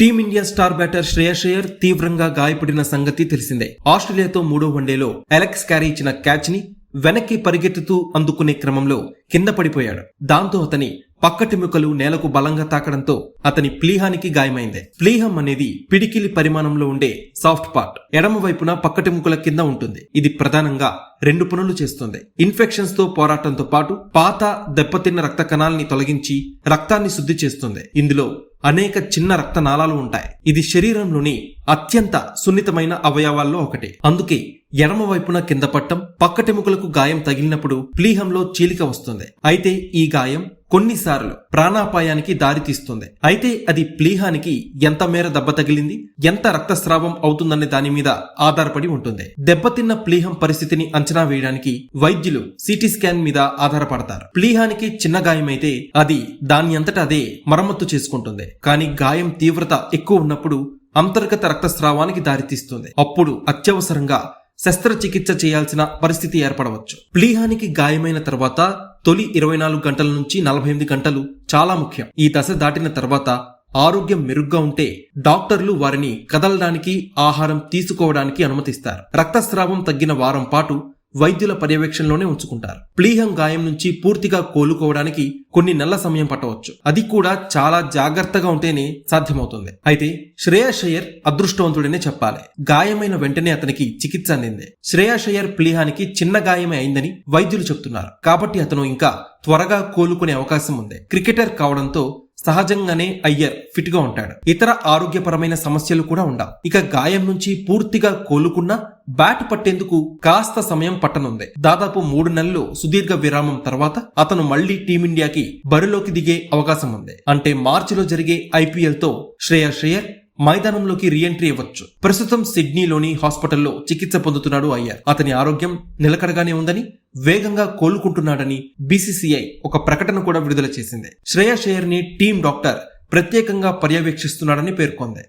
Team India star batter Shreyas Iyer తీవ్రంగా గాయపడిన సంగతి తెలిసిందే. ఆస్ట్రేలియాతో మూడో వన్డేలో అలెక్స్ క్యారీ ఇచ్చిన క్యాచ్ని వెనక్కి పరిగెత్తుతూ అందుకునే క్రమంలో కింద పడిపోయాడు. దాంతో అతని పక్కటెముకలు నేలకు బలంగా తాకడంతో అతని ప్లీహానికి గాయమైంది. ప్లీహం అనేది పిడికిలి పరిమాణంలో ఉండే సాఫ్ట్ పార్ట్. ఎడమ వైపున పక్కటెముకల కింద ఉంటుంది. ఇది ప్రధానంగా రెండు పనులు చేస్తుంది. ఇన్ఫెక్షన్స్తో పోరాటంతో పాటు పాత దెబ్బతిన్న రక్త కణాలని తొలగించి రక్తాన్ని శుద్ధి చేస్తుంది. ఇందులో అనేక చిన్న రక్తనాళాలు ఉంటాయి. ఇది శరీరంలోని అత్యంత సున్నితమైన అవయవాల్లో ఒకటి. అందుకే ఎడమ వైపున కింద పట్టం పక్కటెముకలకు గాయం తగిలినప్పుడు ప్లీహంలో చీలిక వస్తుంది. అయితే ఈ గాయం కొన్నిసార్లు ప్రాణాపాయానికి దారితీస్తుంది అయితే అది ప్లీహానికి ఎంత మేర దెబ్బ తగిలింది? ఎంత రక్తస్రావం అవుతుందనే దాని మీద ఆధారపడి ఉంటుంది. దెబ్బతిన్న ప్లీహం పరిస్థితిని అంచనా వేయడానికి వైద్యులు సిటీ స్కాన్ మీద ఆధారపడతారు. ప్లీహానికి చిన్న గాయమైతే అది దాని అంతటా అదే మరమ్మత్తు చేసుకుంటుంది. కానీ గాయం తీవ్రత ఎక్కువ ఉన్నప్పుడు అంతర్గత రక్తస్రావానికి దారితీస్తుంది అప్పుడు అత్యవసరంగా శస్త్రచికిత్స చేయాల్సిన పరిస్థితి ఏర్పడవచ్చు. ప్లీహానికి గాయమైన తర్వాత తొలి ఇరవై నాలుగు గంటల నుంచి నలభై ఎనిమిది గంటలు చాలా ముఖ్యం. ఈ దశ దాటిన తర్వాత ఆరోగ్యం మెరుగ్గా ఉంటే డాక్టర్లు వారిని కదలడానికి ఆహారం తీసుకోవడానికి అనుమతిస్తారు. రక్తస్రావం తగ్గిన వారం పాటు వైద్యుల పర్యవేక్షణలోనే ఉంచుకుంటారు. ప్లీహం గాయం నుంచి పూర్తిగా కోలుకోవడానికి కొన్ని నెలల సమయం పట్టవచ్చు. అది కూడా చాలా జాగ్రత్తగా ఉంటేనే సాధ్యమవుతుంది. అయితే శ్రేయస్ అయ్యర్ అదృష్టవంతుడనే చెప్పాలి. గాయమైన వెంటనే అతనికి చికిత్స అందింది. శ్రేయాషయ్యర్ అయ్యర్ ప్లీహానికి చిన్న గాయమే అయిందని వైద్యులు చెప్తున్నారు. కాబట్టి అతను ఇంకా త్వరగా కోలుకునే అవకాశం ఉంది. క్రికెటర్ కావడంతో సహజంగానే అయ్యర్ ఫిట్గా ఉంటాడు. ఇతర ఆరోగ్యపరమైన సమస్యలు కూడా ఉండవు. ఇక గాయం నుంచి పూర్తిగా కోలుకున్నా బ్యాట్ పట్టేందుకు కాస్త సమయం పట్టనుంది. దాదాపు మూడు నెలలు సుదీర్ఘ విరామం తర్వాత అతను మళ్ళీ టీమిండియాకి బరిలోకి దిగే అవకాశం ఉంది. అంటే మార్చిలో జరిగే ఐపీఎల్తో శ్రేయస్ శ్రేయర్ మైదానంలోకి రీఎంట్రీ ఇవ్వచ్చు. ప్రస్తుతం సిడ్నీలోని హాస్పిటల్లో చికిత్స పొందుతున్నాడు అయ్యర్. అతని ఆరోగ్యం నిలకడగానే ఉందని వేగంగా కోలుకుంటున్నాడని బీసీసీఐ ఒక ప్రకటన కూడా విడుదల చేసింది. శ్రేయస్ అయ్యర్ని టీం డాక్టర్ ప్రత్యేకంగా పర్యవేక్షిస్తున్నాడని పేర్కొంది.